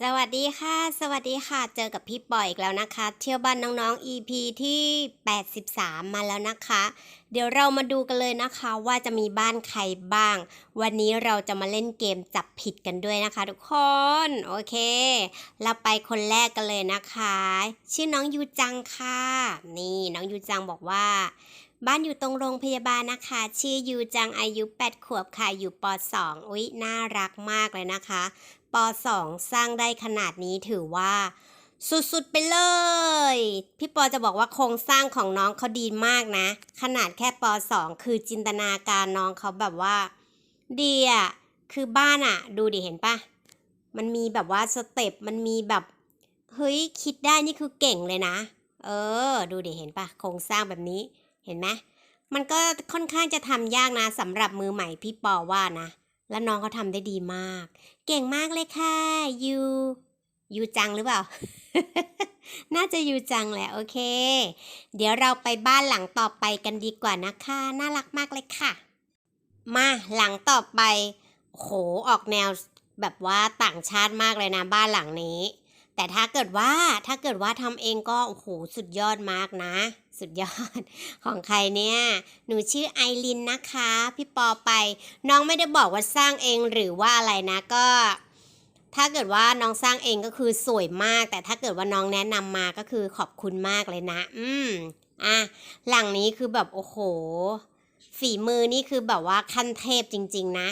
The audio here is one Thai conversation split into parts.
สวัสดีค่ะ สวัสดีค่ะ เจอกับพี่ปอยอีกแล้วนะคะ เที่ยวบ้านน้องๆ EP ที่ 83 มาแล้วนะคะ เดี๋ยวเรามาดูกันเลยนะคะว่าจะมีบ้านใครบ้าง วันนี้เราจะมาเล่นเกมจับผิดกันด้วยนะคะ ทุกคน โอเค เราไปคนแรกกันเลยนะคะ ชื่อน้องยูจังค่ะ นี่น้องยูจังบอกว่าบ้านอยู่ตรงโรงพยาบาลนะคะ ชื่อยูจังอายุ 8 ขวบค่ะ อยู่ป .2 อุ๊ย น่ารักมากเลยนะคะ ป .2 สร้างได้ขนาดนี้ถือว่า สุดๆไปเลย พี่ปอจะบอกว่าโครงสร้างของน้องเขาดีมากนะ ขนาดแค่ป .2 คือจินตนาการน้องเขาแบบว่า ดีอะคือบ้านอะดูดิเห็นปะมันมีแบบว่าสเต็ปมันมีแบบเฮ้ยคิดได้นี่คือเก่งเลยนะ เออ ดูดิเห็นปะโครงสร้างแบบนี้เห็นไหมมันก็ค่อนข้างจะทำยากนะสำหรับมือใหม่พี่ปอว่านะ แล้วน้องเขาทำได้ดีมาก เก่งมากเลยค่ะยูยูจังหรือเปล่า น่าจะยูจังแหละโอเค เดี๋ยวเราไปบ้านหลังต่อไปกันดีกว่านะคะ น่ารักมากเลยค่ะ มาหลังต่อไป โหออกแนวแบบว่าต่างชาติมากเลยนะบ้านหลังนี้ แต่ถ้าเกิดว่าถ้าเกิดว่าทำเองก็โอ้โหสุดยอดมากนะ สุดยอด ของใครเนี่ย หนูชื่อไอรินนะคะ พี่ปอไป น้องไม่ได้บอกว่าสร้างเองหรือว่าอะไรนะก็ ถ้าเกิดว่าน้องสร้างเองก็คือสวยมาก แต่ถ้าเกิดว่าน้องแนะนำมาก็คือขอบคุณมากเลยนะ อืมอะหลังนี้คือแบบโอ้โห ฝีมือนี่คือแบบว่าขั้นเทพจริง ๆ นะ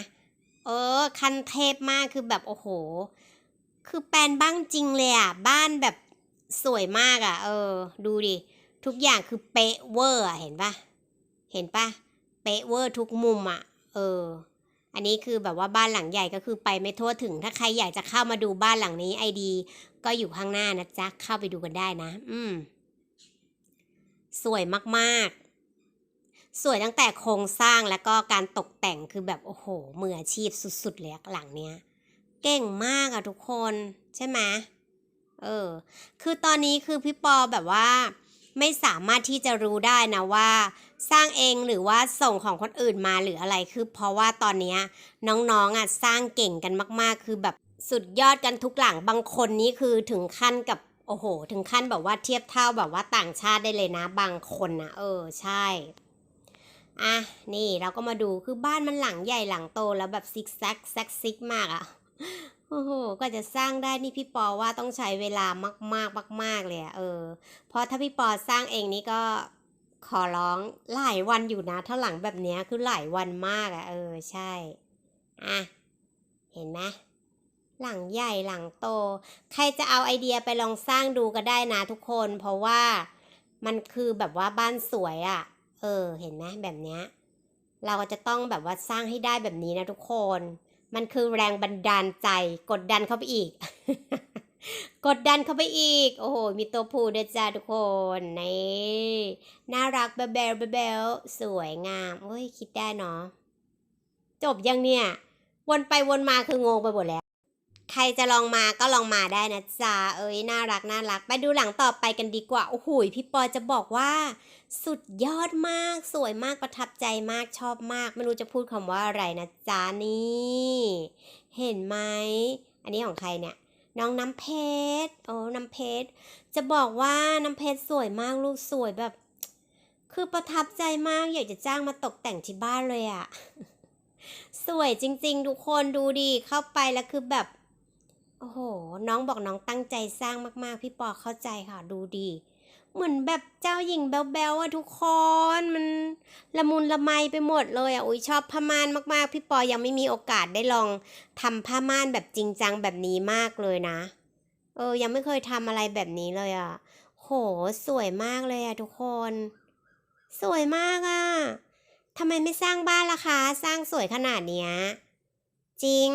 เออ ขั้นเทพมากคือแบบโอ้โห คือแปลนบ้างจริงเลยอะ บ้านแบบสวยมากอะ เออ ดูดิ ทุกอย่างคือเป๊ะเวอร์อะเห็นปะเห็นปะเป๊ะเวอร์ทุกมุมอะ เออ อันนี้คือแบบว่าบ้านหลังใหญ่ก็คือไปไม่ทั่วถึง ถ้าใครอยากจะเข้ามาดูบ้านหลังนี้ไอดี ก็อยู่ข้างหน้านะจ๊ะ เข้าไปดูกันได้นะ อืม สวยมากๆ สวยตั้งแต่โครงสร้างแล้วก็การตกแต่งคือแบบโอ้โห มืออาชีพสุดๆเลยหลังเนี้ย เก่งมากอะทุกคน ใช่ไหมเออ คือตอนนี้คือพี่ปอแบบว่า ไม่สามารถที่จะรู้ได้นะว่า สร้างเองหรือว่าส่งของคนอื่นมาหรืออะไรคือ เพราะว่าตอนนี้น้องๆอะสร้างเก่งกันมาก ๆ คือแบบสุดยอดกันทุกหลังบางคนนี้คือถึงขั้นกับโอ้โห ถึงขั้นแบบว่าเทียบเท่าแบบว่าต่างชาติได้เลยนะบางคนนะเออใช่อะนี่เราก็มาดูคือบ้านมันหลังใหญ่หลังโตแล้วแบบซิกแซกแซกซิกมากอะ โอ้โหก็จะสร้างได้นี่พี่ปอว่าต้องใช้เวลามากๆมาก ๆ เลยอะเออ เพราะถ้าพี่ปอสร้างเองนี่ก็ขอร้องหลายวันอยู่นะถ้าหลังแบบเนี้ยคือหลายวันมากอะเออใช่ อะ เห็นไหมหลังใหญ่หลังโต ใครจะเอาไอเดียไปลองสร้างดูก็ได้นะทุกคน เพราะว่ามันคือแบบว่าบ้านสวยอะ่ะ เออ เห็นไหมแบบเนี้ย เราก็จะต้องแบบว่าสร้างให้ได้แบบนี้นะทุกคน มันคือแรงบันดาลใจ กดดันเข้าไปอีก กดดันเข้าไปอีก โอ้โห มีตัวผู้ด้วยจ้าทุกคนนี่น่ารักเบลเบลเบลสวยงามโอ้ยคิดได้เนาะจบยังเนี่ย วนไปวนมาคืองงไปหมดแล้ว ใครจะลองมาก็ลองมาได้นะจ๊ะเอ้ยน่ารักน่ารัก ไปดูหลังต่อไปกันดีกว่า โอ้โหพี่ปอจะบอกว่า สุดยอดมาก สวยมากประทับใจมากชอบมาก ไม่รู้จะพูดคำว่าอะไรนะจ๊ะนี่ เห็นไหม อันนี้ของใครเนี่ย น้องน้ำเพชร โอ้ น้ำเพชร จะบอกว่าน้ำเพชรสวยมากลูกสวยแบบ คือประทับใจมากอยากจะจ้างมาตกแต่งที่บ้านเลยอะสวยจริง ๆ ทุกคนดูดิเข้าไปแล้วคือแบบ โอ้โห น้องบอกน้องตั้งใจสร้างมาก ๆ พี่ปอเข้าใจค่ะ ดูดี เหมือนแบบเจ้าหญิงแบ๊วๆอะทุกคน มันละมุนละไมไปหมดเลยอะอุ้ยชอบผ้าม่านมาก ๆ พี่ปอยังไม่มีโอกาสได้ลองทำผ้าม่านแบบจริงจังแบบนี้มากเลยนะ เออ ยังไม่เคยทำอะไรแบบนี้เลยอะโห สวยมากเลยอะทุกคน สวยมากอะทำไมไม่สร้างบ้านล่ะคะ สร้างสวยขนาดเนี้ย จริง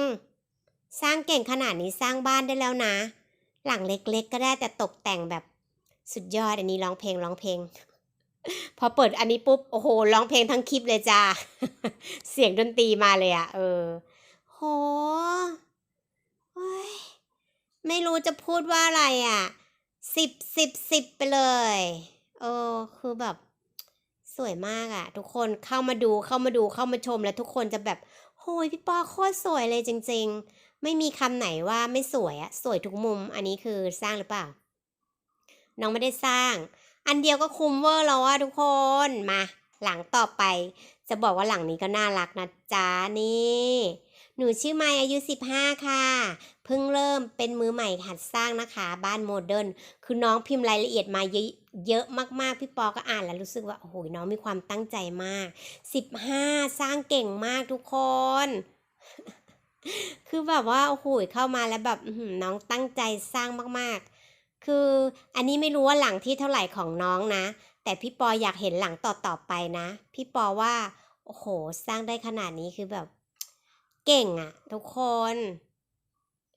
สร้างเก่งขนาดนี้สร้างบ้านได้แล้วนะ หลังเล็กๆ ก็ได้แต่ตกแต่งแบบสุดยอดอันนี้ร้องเพลงร้องเพลง พอเปิดอันนี้ปุ๊บโอ้โหร้องเพลงทั้งคลิปเลยจ้าเสียงดนตรีมาเลยอะเออ โหไม่รู้จะพูดว่าอะไรอะสิบสิบสิบไปเลยเออคือแบบสวยมากอะทุกคนเข้ามาดูเข้ามาดูเข้ามาชมแล้วทุกคนจะแบบโหยพี่ปอโคตรสวยเลยจริง ไม่มีคำไหนว่าไม่สวยอะสวยทุกมุม อันนี้คือสร้างหรือเปล่า น้องไม่ได้สร้าง อันเดียวก็คุมเวอร์แล้วอะทุกคนมา หลังต่อไป จะบอกว่าหลังนี้ก็น่ารักนะจ๊ะนี่หนูชื่อไมายอายุ 15 ค่ะ เพิ่งเริ่มเป็นมือใหม่หัดสร้างนะคะ บ้านโมเดิร์นคือน้องพิมพ์รายละเอียดมาเยอะเยอะมากๆ พี่ปอก็อ่านแล้วรู้สึกว่า โอ้โหน้องมีความตั้งใจมาก 15 สร้างเก่งมากทุกคน คือแบบว่าโอ้โหเข้ามาแล้วแบบน้องตั้งใจสร้างมากๆ คืออันนี้ไม่รู้ว่าหลังที่เท่าไหร่ของน้องนะ แต่พี่ปออยากเห็นหลังต่อๆไปนะ พี่ปอว่าโอ้โห สร้างได้ขนาดนี้คือแบบ เก่งอะทุกคน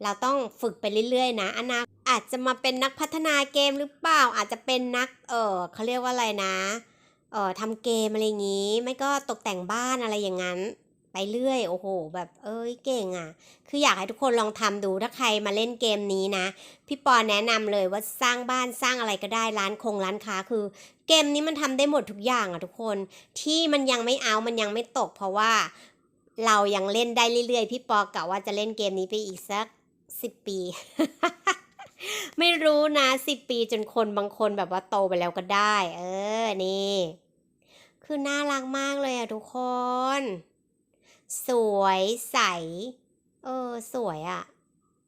เราต้องฝึกไปเรื่อยๆ นะอนาคตอาจจะมาเป็นนักพัฒนาเกมหรือเปล่า อาจจะเป็นนัก เออเขาเรียกว่าอะไรนะ เออทำเกมอะไรอย่างงี้ ไม่ก็ตกแต่งบ้านอะไรอย่างนั้น ไปเรื่อยโอ้โห แบบเอ้ยเก่งอะ่ะ คืออยากให้ทุกคนลองทำดูถ้าใครมาเล่นเกมนี้นะ พี่ปอแนะนำเลยว่าสร้างบ้านสร้างอะไรก็ได้ร้านคงร้านค้าคือ เกมนี้มันทำได้หมดทุกอย่างอะ่ะทุกคนที่มันยังไม่เอามันยังไม่ตก เพราะว่าเรายังเล่นได้เรื่อยๆ พี่ปอกะว่าจะเล่นเกมนี้ไปอีกสักสิบปี ไม่รู้นะสิบปีจนคนบางคนแบบว่าโตไปแล้วก็ได้ เออนี่ คือน่ารักมากเลยอะทุกคน สวยใส เออ สวยอะ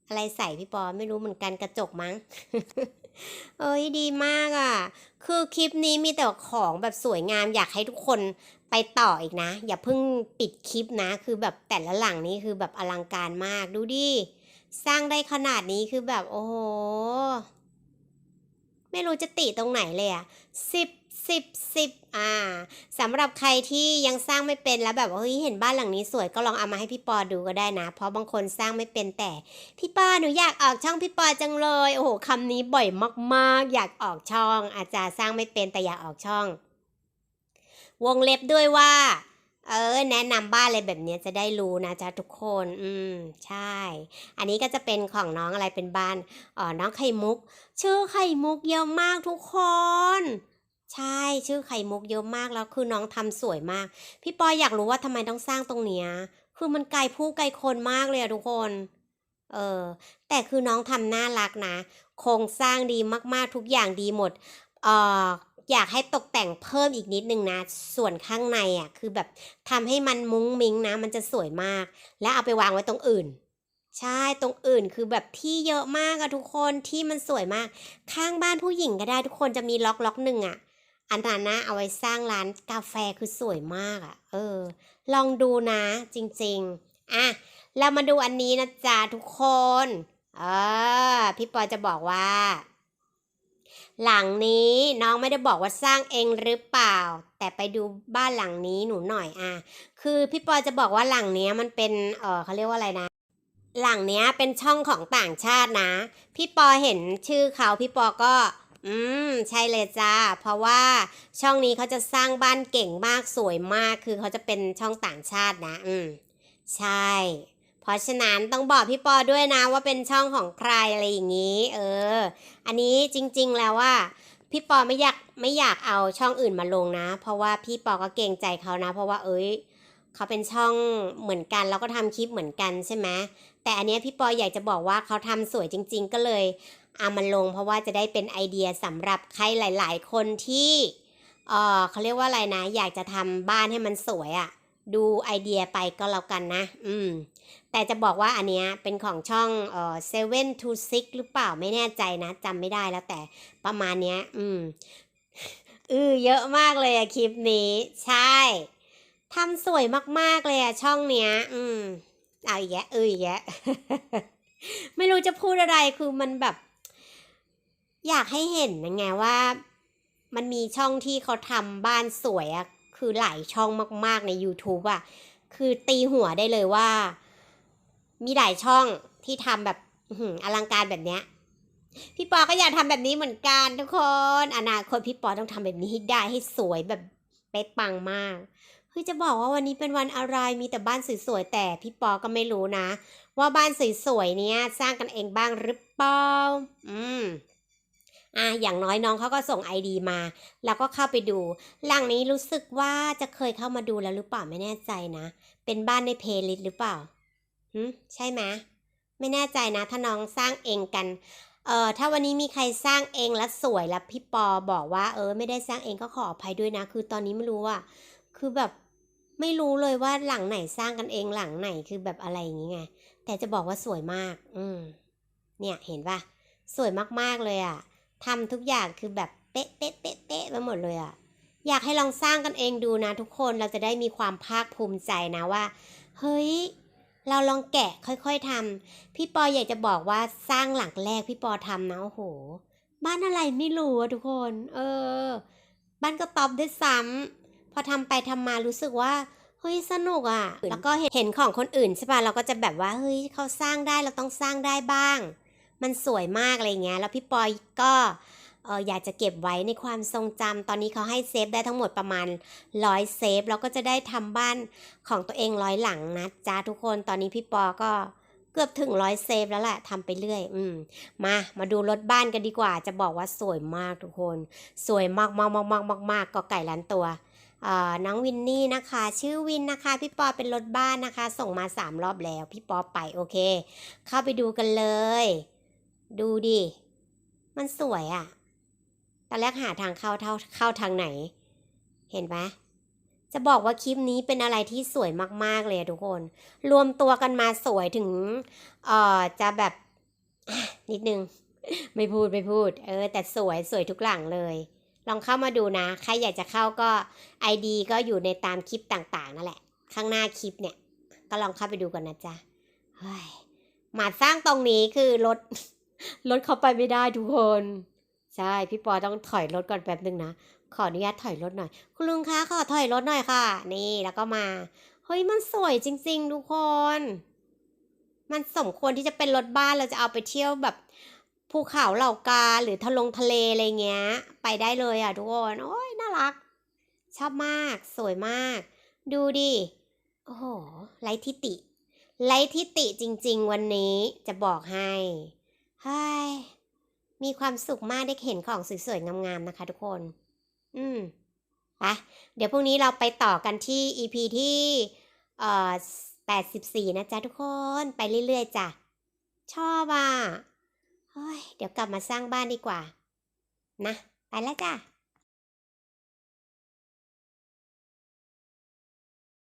อะไรใสพี่ปอไม่รู้เหมือนกันกระจกมั้ง เอ้ยดีมากอะคือคลิปนี้มีแต่ของแบบสวยงามอยากให้ทุกคนไปต่ออีกนะ อย่าเพิ่งปิดคลิปนะ คือแบบแต่ละหลังนี้คือแบบอลังการมากดูดิสร้างได้ขนาดนี้คือแบบโอ้โห ไม่รู้จะติตรงไหนเลยอะสิบ สิบสิบอ่าสำหรับใครที่ยังสร้างไม่เป็นแล้วแบบว่าเฮ้ยเห็นบ้านหลังนี้สวยก็ลองเอามาให้พี่ปอดูก็ได้นะ เพราะบางคนสร้างไม่เป็นแต่ พี่ปอหนูอยากออกช่องพี่ปอจังเลยโอ้โหคำนี้บ่อยมากๆ อยากออกช่อง อาจารย์สร้างไม่เป็นแต่อยากออกช่อง วงเล็บด้วยว่าเออแนะนำบ้านอะไรแบบนี้จะได้รู้นะจ๊ะทุกคน อืม ใช่ อันนี้ก็จะเป็นของน้องอะไรเป็นบ้านอ๋อน้องไข่มุก ชื่อไข่มุกเยอะมากทุกคน ใช่ชื่อไข่มุกเยอะมากแล้วคือน้องทำสวยมาก พี่ปอยอยากรู้ว่าทำไมต้องสร้างตรงเนี้ยคือมันไกลผู้ไกลคนมากเลยอะทุกคน เออแต่คือน้องทำน่ารักนะโครงสร้างดีมากๆทุกอย่างดีหมดเอออยากให้ตกแต่งเพิ่มอีกนิดนึงนะ ส่วนข้างในอะ คือแบบทำให้มันมุ้งมิ้งนะ มันจะสวยมาก แล้วเอาไปวางไว้ตรงอื่น ใช่ตรงอื่นคือแบบที่เยอะมากอะทุกคนที่มันสวยมาก ข้างบ้านผู้หญิงก็ได้ทุกคนจะมีล็อกล็อกหนึ่งอะ อันนั้นนะเอาไว้สร้างร้านกาแฟคือสวยมากอะเออ ลองดูนะจริงๆ อะ เรามาดูอันนี้นะจ๊ะทุกคน เออ พี่ปอจะบอกว่า หลังนี้น้องไม่ได้บอกว่าสร้างเองหรือเปล่า แต่ไปดูบ้านหลังนี้หนูหน่อยอะ คือพี่ปอจะบอกว่าหลังเนี้ยมันเป็น เออเขาเรียกว่าอะไรนะหลังเนี้ยเป็นช่องของต่างชาตินะ พี่ปอเห็นชื่อเขาพี่ปอก็ อืมใช่เลยจ้า เพราะว่าช่องนี้เขาจะสร้างบ้านเก่งมากสวยมากคือเขาจะเป็นช่องต่างชาตินะ อืมใช่ เพราะฉะนั้นต้องบอกพี่ปอด้วยนะว่าเป็นช่องของใครอะไรอย่างนี้ เออ อันนี้จริง ๆแล้วว่า พี่ปอไม่อยากไม่อยากเอาช่องอื่นมาลงนะ เพราะว่าพี่ปอก็เกรงใจเขานะ เพราะว่าเอ้ยเขาเป็นช่องเหมือนกัน แล้วก็ทำคลิปเหมือนกันใช่ไหมแต่อันนี้พี่ปออยากจะบอกว่าเขาทำสวยจริง ๆ ก็เลย เอามาลงเพราะว่าจะได้เป็นไอเดียสำหรับใครหลาย ๆ คนที่เออเขาเรียกว่าอะไรนะ อยากจะทำบ้านให้มันสวยอะ่ะ ดูไอเดียไปก็แล้วกันนะ อืม แต่จะบอกว่าอันเนี้ยเป็นของช่องเออ seven to six หรือเปล่าไม่แน่ใจนะจำไม่ได้แล้วแต่ประมาณเนี้ย อืมอือเยอะมากเลยอะคลิปนี้ ใช่ทำสวยมากๆเลยอะช่องเนี้ย อืมเอาอีกแยะเอออีกแยะ ไม่รู้จะพูดอะไรคือมันแบบ อยากให้เห็นนะไงว่า มันมีช่องที่เขาทำบ้านสวยอะคือหลายช่องมาก ๆ ใน YouTube อะคือตีหัวได้เลยว่า มีหลายช่องที่ทำแบบอือลังการแบบเนี้ยพี่ปอก็อยากทำแบบนี้เหมือนกันทุกคน อนาคตพี่ปอต้องทำแบบนี้ให้ได้ให้สวยแบบเป๊ะปังมากเฮ้ยจะบอกว่าวันนี้เป็นวันอะไรมีแต่บ้านสวยๆแต่พี่ปอก็ไม่รู้นะ ว่าบ้านสวยๆเนี้ยสร้างกันเองบ้างหรือเปล่าอืม อะอย่างน้อยน้องเขาก็ส่งไอดีมา แล้วก็เข้าไปดู หลังนี้รู้สึกว่าจะเคยเข้ามาดูแล้วหรือเปล่าไม่แน่ใจนะ เป็นบ้านในเพลย์ลิสต์หรือเปล่าหืมใช่ไหมไม่แน่ใจนะ ถ้าน้องสร้างเองกัน เอ่อ ถ้าวันนี้มีใครสร้างเองแล้วสวยแล้วพี่ปอบอกว่า เออ ไม่ได้สร้างเองก็ขออภัยด้วยนะ คือตอนนี้ไม่รู้อะคือแบบไม่รู้เลยว่าหลังไหนสร้างกันเองหลังไหนคือแบบอะไรอย่างงี้ไง แต่จะบอกว่าสวยมาก อืม เนี่ยเห็นปะสวยมากๆเลยอะ ทำทุกอย่างคือแบบเป๊ะเป๊ะเป๊ะเป๊ะไปหมดเลยอะอยากให้ลองสร้างกันเองดูนะทุกคนเราจะได้มีความภาคภูมิใจนะว่า เฮ้ย เราลองแกะค่อยๆทำพี่ปออยากจะบอกว่าสร้างหลังแรกพี่ปอทำนะโอ้โห บ้านอะไรไม่รู้อะทุกคน เออ บ้านก็ตอบด้วยซ้ำพอทำไปทำมารู้สึกว่าเฮ้ยสนุกอะ่ะ แล้วก็เห็นเห็นของคนอื่นใช่ป่ะเราก็จะแบบว่าเฮ้ยเขาสร้างได้เราต้องสร้างได้บ้าง มันสวยมากอะไรเงี้ย แล้วพี่ปอยก็อออยากจะเก็บไว้ในความทรงจำตอนนี้เขาให้เซฟได้ทั้งหมดประมาณร้อยเซฟเราก็จะได้ทำบ้านของตัวเองร้อยหลังนะจ้าทุกคน ตอนนี้พี่ปอก็เกือบถึงร้อยเซฟแล้วแหละทำไปเรื่อย อืม มา มาดูรถบ้านกันดีกว่า จะบอกว่าสวยมากทุกคน สวยมากมากมากมากมากมากก็ไก่ล้านตัวอ่อน้องวินนี่นะคะ ชื่อวินนะคะ พี่ปอเป็นรถบ้านนะคะ ส่งมาสามรอบแล้ว พี่ปอไปโอเค เข้าไปดูกันเลย ดูดิ มันสวยอะ่ะ ตอนแรกหาทางเข้าเท่าเข้าทางไหน เห็นไหมจะบอกว่าคลิปนี้เป็นอะไรที่สวยมาก ๆ เลยทุกคน รวมตัวกันมาสวยถึง เอ่อ จะแบบนิดนึง ไม่พูดไม่พูด เออ แต่สวยสวยทุกหลังเลย ลองเข้ามาดูนะ ใครอยากจะเข้าก็ ID ก็อยู่ในตามคลิปต่าง ๆ นั่นแหละ ข้างหน้าคลิปเนี่ย ก็ลองเข้าไปดูกันนะจ๊ะ เฮ้ย มาสร้างตรงนี้คือรถ รถเข้าไปไม่ได้ทุกคน ใช่พี่ปอต้องถอยรถก่อนแป๊บนึงนะ ขออนุญาตถอยรถหน่อย คุณลุงคะขอถอยรถหน่อยค่ะ นี่แล้วก็มา เฮ้ยมันสวยจริง ๆ ทุกคน มันสมควรที่จะเป็นรถบ้านเราจะเอาไปเที่ยวแบบภูเขาเหล่ากาหรือทะลงทะเลอะไรเงี้ย ไปได้เลยอะทุกคนโอ้ยน่ารัก ชอบมาก สวยมาก ดูดิโอ้โหไรทิติไรทิติจริง ๆ วันนี้จะบอกให้ เฮ้ยมีความสุขมากได้เห็นของสวยๆงามๆนะคะทุกคน อืมปะเดี๋ยวพรุ่งนี้เราไปต่อกันที่ EP ที่เอ่อ84 นะจ๊ะทุกคนไปเรื่อยๆจ้ะ ชอบอะเฮ้ย เดี๋ยวกลับมาสร้างบ้านดีกว่า นะ ไปแล้วจ้ะ